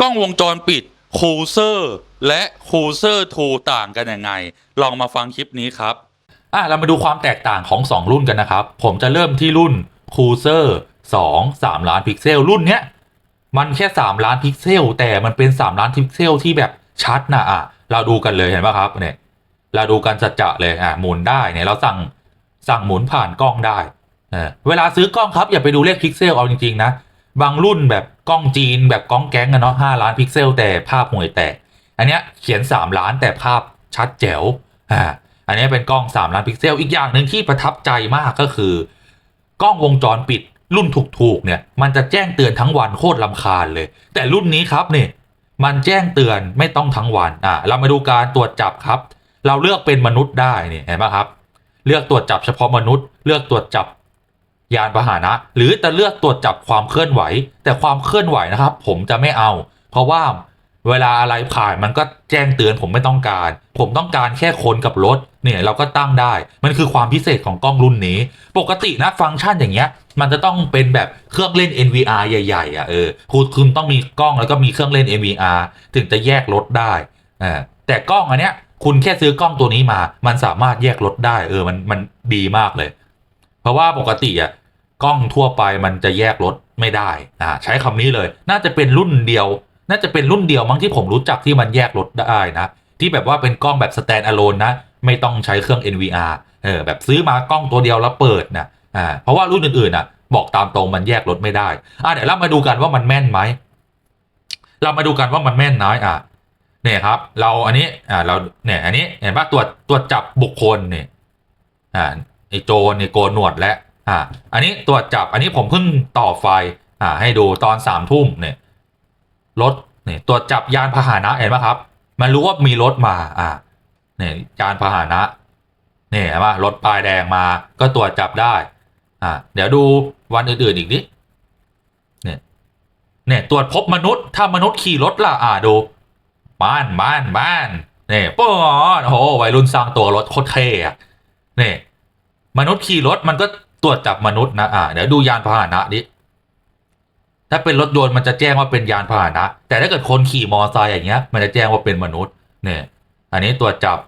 กล้องวงจรปิดคูเซอร์และคูเซอร์2ต่างกันยังไง ลองมาฟังคลิปนี้ครับอะเรามาดูความแตกต่างของ 2 รุ่นกันนะครับ ผมจะเริ่มที่รุ่น Cruiser 2 3 ล้านพิกเซล รุ่นเนี้ยมันแค่ 3 ล้านพิกเซล แต่มันเป็น 3 ล้านพิกเซลที่แบบชัดนะอะเราดูกันเลยเห็นปะครับเนี่ยเราดูกันจัดจะเลยอะหมุนได้เนี่ยเราสั่งสั่งหมุนผ่านกล้องได้เวลาซื้อกล้องครับอย่าไปดูเลขพิกเซลเอาจริงๆนะ บางรุ่นแบบกล้องจีนแบบกล้องแก๊งอะเนาะห้าล้านพิกเซลแต่ภาพห่วยแตก อันเนี้ยเขียน 3 ล้านแต่ภาพชัดแจ๋วอ่าอันนี้เป็นกล้อง 3 ล้านพิกเซล อีกอย่างหนึ่งที่ประทับใจมากก็คือกล้องวงจรปิดรุ่นถูกๆเนี่ยมันจะแจ้งเตือนทั้งวันโคตรลำคาญเลย แต่รุ่นนี้ครับเนี่ยมันแจ้งเตือนไม่ต้องทั้งวันอะเรามาดูการตรวจจับครับ เราเลือกเป็นมนุษย์ได้นี่เห็นไหมครับ เลือกตรวจจับเฉพาะมนุษย์ เลือกตรวจจับ ยานพาหนะ หรือจะเลือกตรวจจับความเคลื่อนไหว แต่ความเคลื่อนไหวนะครับ ผมจะไม่เอา เพราะว่าเวลาอะไรผ่านมันก็แจ้งเตือนผมไม่ต้องการ ผมต้องการแค่คนกับรถเนี่ยเราก็ตั้งได้ มันคือความพิเศษของกล้องรุ่นนี้ ปกตินะฟังก์ชันอย่างเงี้ย มันจะต้องเป็นแบบเครื่องเล่น NVR ใหญ่ๆอะเออคุณคุณต้องมีกล้องแล้วก็มีเครื่องเล่น NVR ถึงจะแยกรถได้อ่าแต่กล้องอันเนี้ยคุณแค่ซื้อกล้องตัวนี้มา มันสามารถแยกรถได้ เออ มัน มันดีมากเลย เพราะว่าปกติอะ กล้องทั่วไปมันจะแยกรถไม่ได้อ่าใช้คำนี้เลย น่าจะเป็นรุ่นเดียว น่าจะเป็นรุ่นเดียวมั้งที่ผมรู้จักที่มันแยกรถได้นะ ที่แบบว่าเป็นกล้องแบบ stand alone นะ ไม่ต้องใช้เครื่อง NVR เออแบบซื้อมากล้องตัวเดียวแล้วเปิดนะอ่าเพราะว่ารุ่นอื่นๆอะ บอกตามตรงมันแยกรถไม่ได้อ่าเดี๋ยวเรามาดูกันว่ามันแม่นไหมเรามาดูกันว่ามันแม่นน้อยอะเนี่ยครับ เราอันนี้อ่าเราเนี่ยอันนี้เห็นปะตรวจตรวจจับบุคคลเนี่ยอ่าไอโจเนี่ยโกนหนวดและ อ่าอันนี้ตรวจจับอันนี้ผมเพิ่งต่อไฟอ่าให้ดูตอนสามทุ่มเนี่ยรถเนี่ยตรวจจับยานพาหนะเห็นไหมครับ มันรู้ว่ามีรถมาอ่าเนี่ยยานพาหนะเนี่ยเห็นไหมรถป้ายแดงมาก็ตรวจจับได้อ่าเดี๋ยวดูวันอื่นๆอีกนิดเนี่ยเนี่ยตรวจพบมนุษย์ถ้ามนุษย์ขี่รถล่ะอ่าดูบ้านบ้านบ้านเนี่ยป๊อดโอ้โหวัยรุ่นสร้างตัวรถโคตรเท่อะเนี่ยมนุษย์ขี่รถมันก็ ตรวจจับมนุษย์นะอ่าเดี๋ยวดูยานพาหนะดิถ้าเป็นรถยนต์มันจะแจ้งว่าเป็นยานพาหนะ แต่ถ้าเกิดคนขี่มอเตอร์ไซค์อย่างเงี้ย มันจะแจ้งว่าเป็นมนุษย์เนี่ยอันนี้ตรวจจับ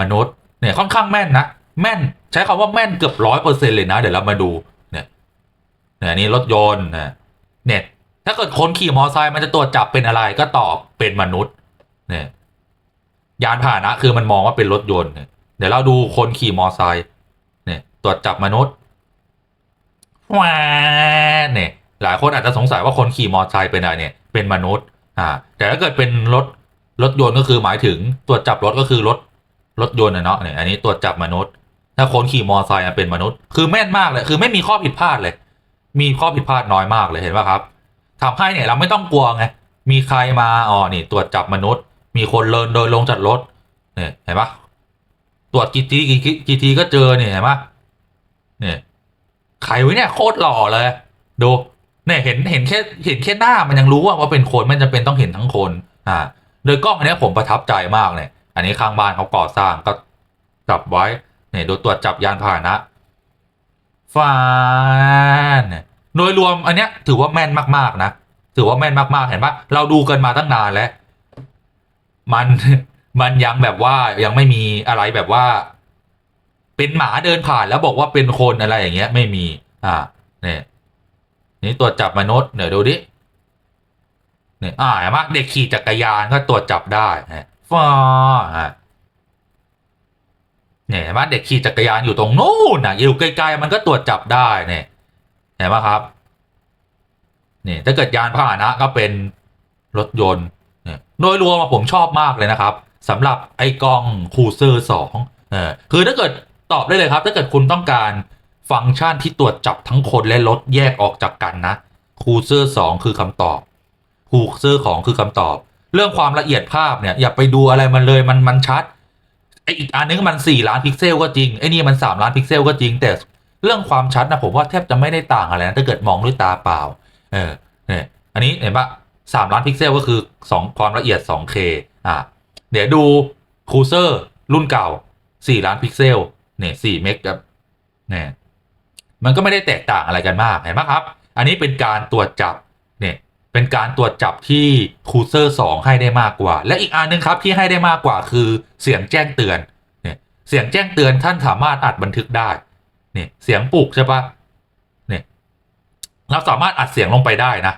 มนุษย์เนี่ยค่อนข้างแม่นนะแม่นใช้คำว่าแม่นเกือบร้อยเปอร์เซ็นต์เลยนะ เดี๋ยวเรามาดูเนี่ยเนี่ยนนี้รถยนต์นะเนี่ยถ้าเกิดคนขี่มอเตอร์ไซค์มันจะตรวจจับเป็นอะไรก็ตอบเป็นมนุษย์เนี่ยยานพาหนะคือมันมองว่าเป็นรถยนต์เนี่ยเดี๋ยวเราดูคนขี่มอเตอร์ไซค์เนี่ยตรวจจับมนุษย์ ว้าเนี่ยหลายคนอาจจะสงสัยว่าคนขี่มอเตอร์ไซค์เป็นอะไรเนี่ยเป็นมนุษย์อ่าแต่ถ้าเกิดเป็นรถรถยนต์ก็คือหมายถึงตรวจจับรถก็คือรถรถยนต์นะเนาะเนี่ยอันนี้ตรวจจับมนุษย์ ถ้าคนขี่มอเตอร์ไซค์เป็นมนุษย์ คือแม่นมากเลย คือไม่มีข้อผิดพลาดเลย มีข้อผิดพลาดน้อยมากเลยเห็นป่ะครับทำให้เนี่ยเราไม่ต้องกลัวไงมีใครมาอ๋อนี่ตรวจจับมนุษย์ มีคนเลินโดยลงจากรถเนี่ยเห็นปะตรวจกี่ทีกี่กี่ทีก็เจอเนี่ยเห็นปะเนี่ย ใครว้เนี่ยโคตรหล่อเลย ดูเนี่ยเห็นเห็นแค่เห็นแค่หน้ามันยังรู้ว่าว่าเป็นคนไม่จำเป็นต้องเห็นทั้งคนอ่าโดยกล้องอันนี้ผมประทับใจมากเลยอันนี้ข้างบ้านเขาก่อสร้างก็จับไว้เนี่ยดูตรวจจับยานพาหนะฟานเนี่ยโดยรวมอันเนี้ยถือว่าแม่นมากๆนะถือว่าแม่นมากๆเห็นปะเราดูกันมาตั้งนานแล้ว มันมันยังแบบว่ายังไม่มีอะไรแบบว่า เป็นหมาเดินผ่านแล้วบอกว่าเป็นคนอะไรอย่างเงี้ย ไม่มี อ่า เนี่ย นี่ตรวจจับมนุษย์เดี๋ยวดูดิเนี่ยอ่าเห็นปะเด็กขี่จักรยานก็ตรวจจับได้เนี่ฟ้าอ่าเนี่ยเห็นปะเด็กขี่จักรยานอยู่ตรงนู้นน่ะอยู่ไกลๆมันก็ตรวจจับได้เนี่ยเห็นปะครับเนี่ยถ้าเกิดยานพาหนะก็เป็นรถยนต์เนี่ยโดยรวมผมชอบมากเลยนะครับสำหรับไอ้กล้องคูเซอร์สองเออคือถ้าเกิด ตอบได้เลยครับ ถ้าเกิดคุณต้องการฟังก์ชันที่ตรวจจับทั้งคนและรถแยกออกจากกันนะคูเซอร์สองคือคำตอบคูเซอร์ของคือคำตอบ เรื่องความละเอียดภาพเนี่ยอย่าไปดูอะไรมันเลยมันมันชัดไออีกอันนึงมันสี่ล้านพิกเซลก็จริงไอนี่มันสามล้านพิกเซลก็จริง แต่เรื่องความชัดนะผมว่าแทบจะไม่ได้ต่างอะไรนะถ้าเกิดมองด้วยตาเปล่า เออเนี่ยอันนี้เห็นปะสามล้านพิกเซลก็คือสองความละเอียด 2K อะเดี๋ยวดูคูเซอร์รุ่นเก่า 4 ล้านพิกเซล เนี่ย4เมกครับเนี่ยมันก็ไม่ได้แตกต่างอะไรกันมากเห็นไหมครับ อันนี้เป็นการตรวจจับเนี่ยเป็นการตรวจจับที่คูเซอร์2ให้ได้มากกว่า และอีกอันหนึงครับที่ให้ได้มากกว่าคือเสียงแจ้งเตือนเนี่ยเสียงแจ้งเตือนท่านสามารถอัดบันทึกได้เนี่ยเสียงปลุกใช่ปะเนี่ยเราสามารถอัดเสียงลงไปได้นะ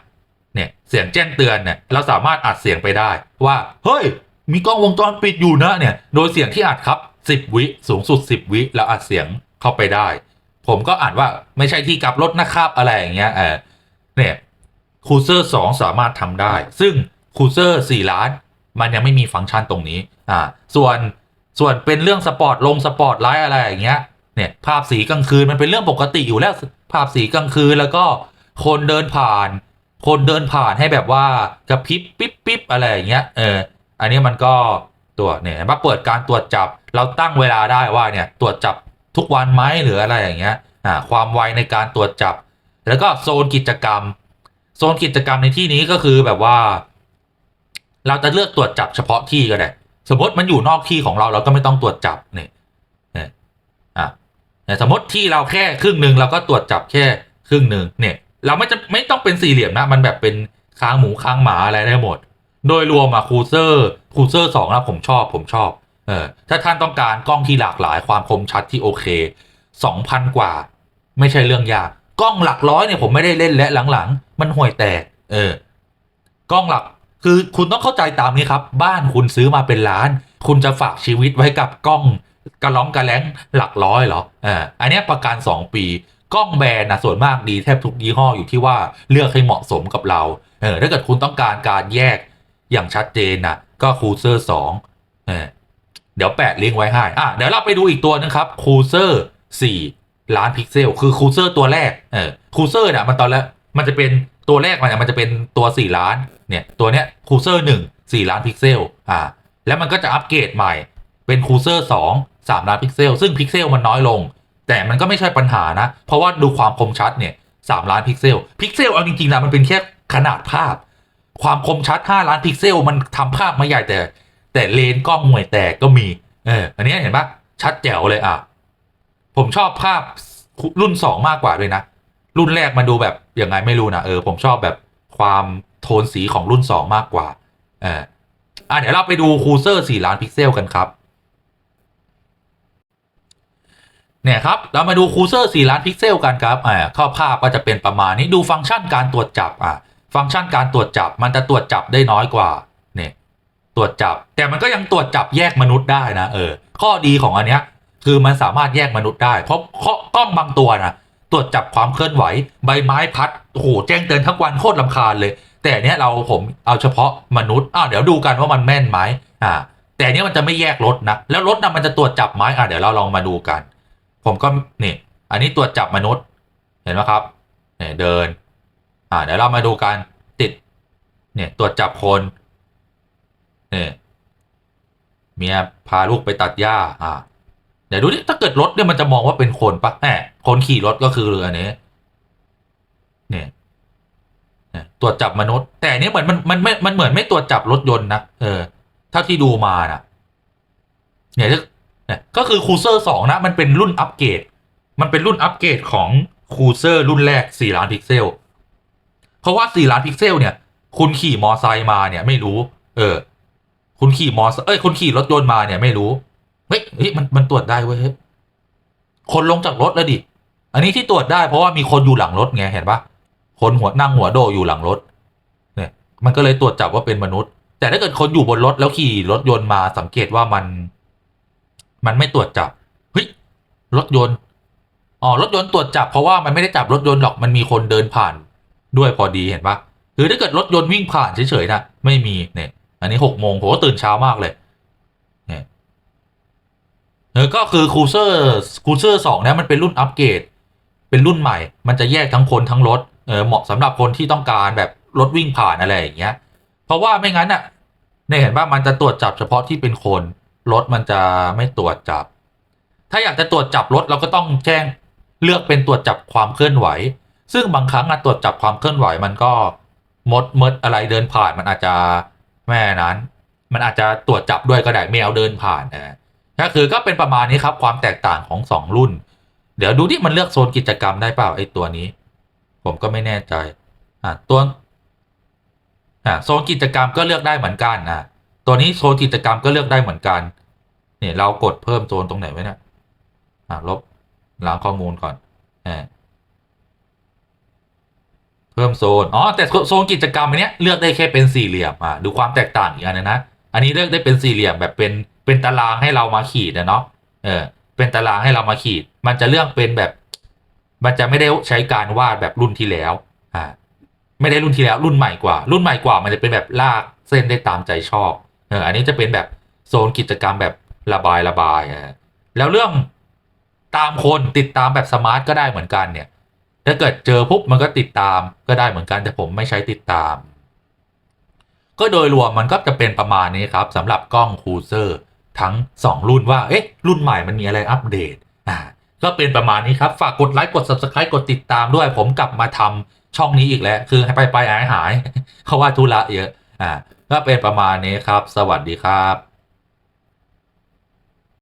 เนี่ยเสียงแจ้งเตือนเนี่ยเราสามารถอัดเสียงไปได้ว่าเฮ้ยมีกล้องวงจรปิดอยู่นะเนี่ยโดยเสียงที่อัดครับ 10 วิสูงสุด 10 วิแล้วอัดเสียงเข้าไปได้ ผมก็อ่านว่าไม่ใช่ที่กลับรถนะครับอะไรอย่างเงี้ยเออเนี่ยคูเซอร์2สามารถทำได้ ซึ่งคูเซอร์4ล้าน มันยังไม่มีฟังก์ชันตรงนี้อ่าส่วนส่วนเป็นเรื่องสปอร์ตลงสปอร์ตไลท์อะไรอย่างเงี้ยเนี่ยภาพสีกลางคืนมันเป็นเรื่องปกติอยู่แล้วภาพสีกลางคืนแล้วก็คนเดินผ่าน คนเดินผ่านให้แบบว่ากระพริบปิ๊บปิ๊บอะไรอย่างเงี้ยเอออันนี้มันก็ ตัวเนี่ยมาเปิดการตรวจจับ เราตั้งเวลาได้ว่าเนี่ยตรวจจับทุกวันไหมหรืออะไรอย่างเงี้ยอ่าความไวในการตรวจจับ แล้วก็โซนกิจกรรม โซนกิจกรรมในที่นี้ก็คือแบบว่า เราจะเลือกตรวจจับเฉพาะที่ก็ได้สมมติมันอยู่นอกที่ของเราเราก็ไม่ต้องตรวจจับเนี่ยเนี่ยอะเนี่ยสมมติที่เราแค่ครึ่งหนึ่งเราก็ตรวจจับแค่ครึ่งหนึ่งเนี่ย เราไม่จะไม่ต้องเป็นสี่เหลี่ยมนะ มันแบบเป็นค้างหมูค้างหมาอะไรได้หมด โดยรวมอะคูเซอร์คูเซอร์สองนะผมชอบผมชอบเออถ้าท่านต้องการกล้องที่หลากหลายความคมชัดที่โอเคสองพันกว่า ไม่ใช่เรื่องยาก กล้องหลักร้อยเนี่ยผมไม่ได้เล่นและหลังๆ มันห่วยแตก เออกล้องหลักคือคุณต้องเข้าใจตามนี้ครับ บ้านคุณซื้อมาเป็นล้าน คุณจะฝากชีวิตไว้กับกล้องกระล้องกระแล้งหลักร้อยเหรออ่าอันนี้ประกัน 2 ปี กล้องแบรนด์นะส่วนมากดีแทบทุกยี่ห้ออยู่ที่ว่าเลือกให้เหมาะสมกับเราเออถ้าเกิดคุณต้องการการแยก อย่างชัดเจนนะก็คูเซอร์สองเดี๋ยวแปะลิงก์ไว้ให้อะเดี๋ยวเราไปดูอีกตัวนึงครับคูเซอร์สี่ล้านพิกเซลคือคูเซอร์ตัวแรกเออคูเซอร์เนี่ยมันตอนแรกมันจะเป็นตัวแรกมันเนี่ยมันจะเป็นตัวสี่ล้านเนี่ยตัวเนี้ยคูเซอร์หนึ่งสี่ล้านพิกเซลอ่าแล้วมันก็จะอัปเกรดใหม่เป็นคูเซอร์สองสามล้านพิกเซลซึ่งพิกเซลมันน้อยลง แต่มันก็ไม่ใช่ปัญหานะ เพราะว่าดูความคมชัดเนี่ยสามล้านพิกเซลพิกเซลเอาจริงๆนะมันเป็นแค่ขนาดภาพ ความคมชัด 5 ล้านพิกเซล มันทำภาพมาใหญ่แต่ แต่เลนส์กล้องห่วยแตกก็มี เออ อันนี้เห็นปะชัดแจ๋วเลยอะ ผมชอบภาพรุ่นสองมากกว่าด้วยนะ รุ่นแรกมันดูแบบยังไงไม่รู้นะเออผมชอบแบบความโทนสีของรุ่นสองมากกว่า เอออะเดี๋ยวเราไปดูคูเซอร์ 4 ล้านพิกเซลกันครับเนี่ยครับ เรามาดูคูเซอร์ 4 ล้านพิกเซลกันครับ อ่าข้อภาพก็จะเป็นประมาณนี้ดูฟังก์ชันการตรวจจับ อะ ฟังก์ชันการตรวจจับมันจะตรวจจับได้น้อยกว่าเนี่ยตรวจจับ แต่มันก็ยังตรวจจับแยกมนุษย์ได้นะเออข้อดีของอันเนี้ยคือมันสามารถแยกมนุษย์ได้ เพราะกล้องบางตัวนะตรวจจับความเคลื่อนไหว ใบไม้พัดโอ้โหแจ้งเตือนทั้งวันโคตรลำคาญเลย แต่อันเนี้ยเราผมเอาเฉพาะมนุษย์อ้าวเดี๋ยวดูกันว่ามันแม่นไหมอ่าแต่อันเนี้ยมันจะไม่แยกรถนะแล้วรถนะมันจะตรวจจับไหมอะเดี๋ยวเราลองมาดูกัน ผมก็นี่อันนี้ตรวจจับมนุษย์เห็นไหมครับเนี่ยเดิน อ่าเดี๋ยวเรามาดูกันติดเนี่ยตรวจจับคนเนี่ยเมียพาลูกไปตัดหญ้าอ่าเดี๋ยวดูดิถ้าเกิดรถเนี่ยมันจะมองว่าเป็นคนปะแหมคนขี่รถก็คือเรืออันนี้เนี่ยเนี่ยตรวจจับมนุษย์ แต่อันนี้เหมือนมันมันไม่มันเหมือนไม่ตรวจจับรถยนต์นะเออเท่าที่ดูมานะเนี่ยเนี่ยก็คือคูเซอร์สองนะ มันเป็นรุ่นอัปเกรด มันเป็นรุ่นอัปเกรดของคูเซอร์รุ่นแรก 4 ล้านพิกเซล ราะว่า4ล้านพิกเซลเนี่ย คุณขี่มอไซค์มาเนี่ยไม่รู้ เออ คุณขี่มอเอ้ยคุณขี่รถยนต์มาเนี่ยไม่รู้เฮ้ยมันมันตรวจได้เว้ยเฮ้ยคนลงจากรถแล้วดิอันนี้ที่ตรวจได้เพราะว่ามีคนอยู่หลังรถไงเห็นปะคนหัวนั่งหัวโดอยู่หลังรถ เนี่ย มันก็เลยตรวจจับว่าเป็นมนุษย์ แต่ถ้าเกิดคนอยู่บนรถแล้วขี่รถยนต์มาสังเกตว่ามัน มันไม่ตรวจจับเฮ้ยรถยนต์อ๋อรถยนต์ตรวจจับเพราะว่ามันไม่ได้จับรถยนต์หรอกมันมีคนเดินผ่าน ด้วยพอดีเห็นปะหรือถ้าเกิดรถยนต์วิ่งผ่านเฉยๆนะไม่มีเนี่ยอันนี้หกโมงผมก็ตื่นเช้ามากเลยเนี่ยเออก็คือคูเซอร์คูเซอร์สองเนี่ยมันเป็นรุ่นอัปเกรดเป็นรุ่นใหม่ มันจะแยกทั้งคนทั้งรถเออเหมาะสำหรับคนที่ต้องการแบบรถวิ่งผ่านอะไรอย่างเงี้ย เพราะว่าไม่งั้นอะเนี่ยเห็นว่ามันจะตรวจจับเฉพาะที่เป็นคนรถมันจะไม่ตรวจจับ ถ้าอยากจะตรวจจับรถเราก็ต้องแจ้งเลือกเป็นตรวจจับความเคลื่อนไหว ซึ่งบางครั้งอะตรวจจับความเคลื่อนไหวมันก็มดมดอะไรเดินผ่านมันอาจจะแม่นั้น มันอาจจะตรวจจับด้วยก็ได้แมวเดินผ่านนะก็คือก็เป็นประมาณนี้ครับความแตกต่างของสองรุ่น เดี๋ยวดูที่มันเลือกโซนกิจกรรมได้เปล่าไอ้ตัวนี้ ผมก็ไม่แน่ใจอะตัวอ่าโซนกิจกรรมก็เลือกได้เหมือนกันอะตัวนี้โซนกิจกรรมก็เลือกได้เหมือนกันเนี่ยเรากดเพิ่มโซนตรงไหนไว้เนี่ยอ่าลบล้างข้อมูลก่อนอ่า พิ่มโซน อ๋อ แต่โซนกิจกรรมอันเนี้ยเลือกได้แค่เป็นสี่เหลี่ยมอะดูความแตกต่างอีกอันนึงนะ อันนี้เลือกได้เป็นสี่เหลี่ยมแบบเป็นเป็นตารางให้เรามาขีดนะเนาะ เออ เป็นตารางให้เรามาขีด มันจะเลือกเป็นแบบ มันจะไม่ได้ใช้การวาดแบบรุ่นที่แล้ว อ่า ไม่ได้รุ่นที่แล้ว รุ่นใหม่กว่า รุ่นใหม่กว่า มันจะเป็นแบบลากเส้นได้ตามใจชอบ เออ อันนี้จะเป็นแบบโซนกิจกรรมแบบระบายระบายอะแล้วเรื่องตามคนติดตามแบบสมาร์ทก็ได้เหมือนกันเนี่ย ถ้าเกิดเจอปุ๊บมันก็ติดตามก็ได้เหมือนกันแต่ผมไม่ใช้ติดตาม ก็โดยรวมมันก็จะเป็นประมาณนี้ครับสำหรับกล้องคูเซอร์ทั้ง 2 รุ่นว่าเอ๊ะรุ่นใหม่มันมีอะไรอัปเดตอ่าก็เป็นประมาณนี้ครับ ฝากกดไลค์กด subscribe กดติดตามด้วย ผมกลับมาทำช่องนี้อีกแล้ว คือให้ไปไปหายหายเพราว่าธุระเยอะอ่าก็เป็นประมาณนี้ครับ สวัสดีครับ